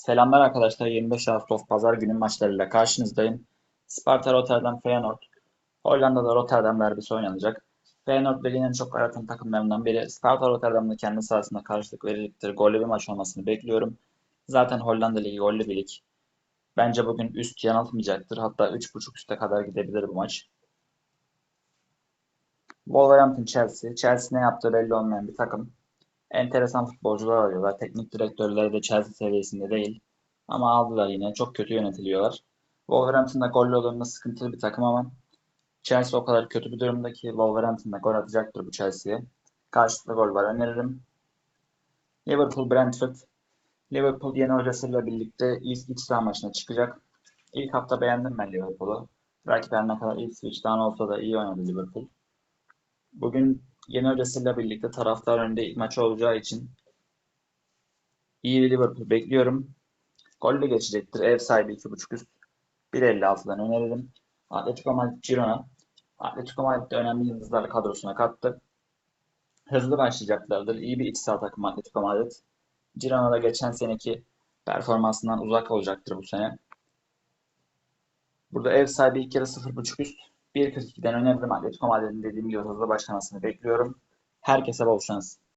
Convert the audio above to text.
Selamlar arkadaşlar. 25 Ağustos Pazar günü maçlarıyla karşınızdayım. Sparta Rotterdam Feyenoord. Hollanda'da Rotterdam derbisi oynanacak. Feyenoord liginin çok aratan takımlarından biri. Sparta Rotterdam'da kendi sahasında karşılık verecektir. Gollü bir maç olmasını bekliyorum. Zaten Hollanda Ligi gollü bir lig. Bence bugün üst yanıltmayacaktır. Hatta 3.5 üste kadar gidebilir bu maç. Wolverhampton Chelsea. Chelsea ne yaptığı belli olmayan bir takım. Enteresan futbolcular arıyorlar. Teknik direktörleri de Chelsea seviyesinde değil. Ama aldılar yine. Çok kötü yönetiliyorlar. Wolverhampton'da gollü olduğunda sıkıntılı bir takım ama Chelsea o kadar kötü bir durumda ki Wolverhampton'da gol atacaktır bu Chelsea'ye. Karşılıklı gol var öneririm. Liverpool Brentford. Liverpool yeni hocasıyla birlikte ilk iç saha maçına çıkacak. İlk hafta beğendim ben Liverpool'u. Rakip ne kadar ilk switch'ten olsa da iyi oynadı Liverpool. Bugün yeni hocasıyla birlikte taraftar önünde maç olacağı için iyi bir Liverpool bekliyorum. Golle geçecektir. Ev sahibi 2.5 üst. 1.56'dan öneririm. Atletico Madrid Girona. Atletico Madrid önemli yıldızlar kadrosuna kattı. Hızlı başlayacaklardır. İyi bir iç saha takımı Atletico Madrid. Girona da geçen seneki performansından uzak olacaktır bu sene. Burada ev sahibi ilk yarı 0.5 üst. 1.42'den öneririm. Atletico Madrid'in dediğim gibi hızlı başlamasını bekliyorum. Herkese bol şans.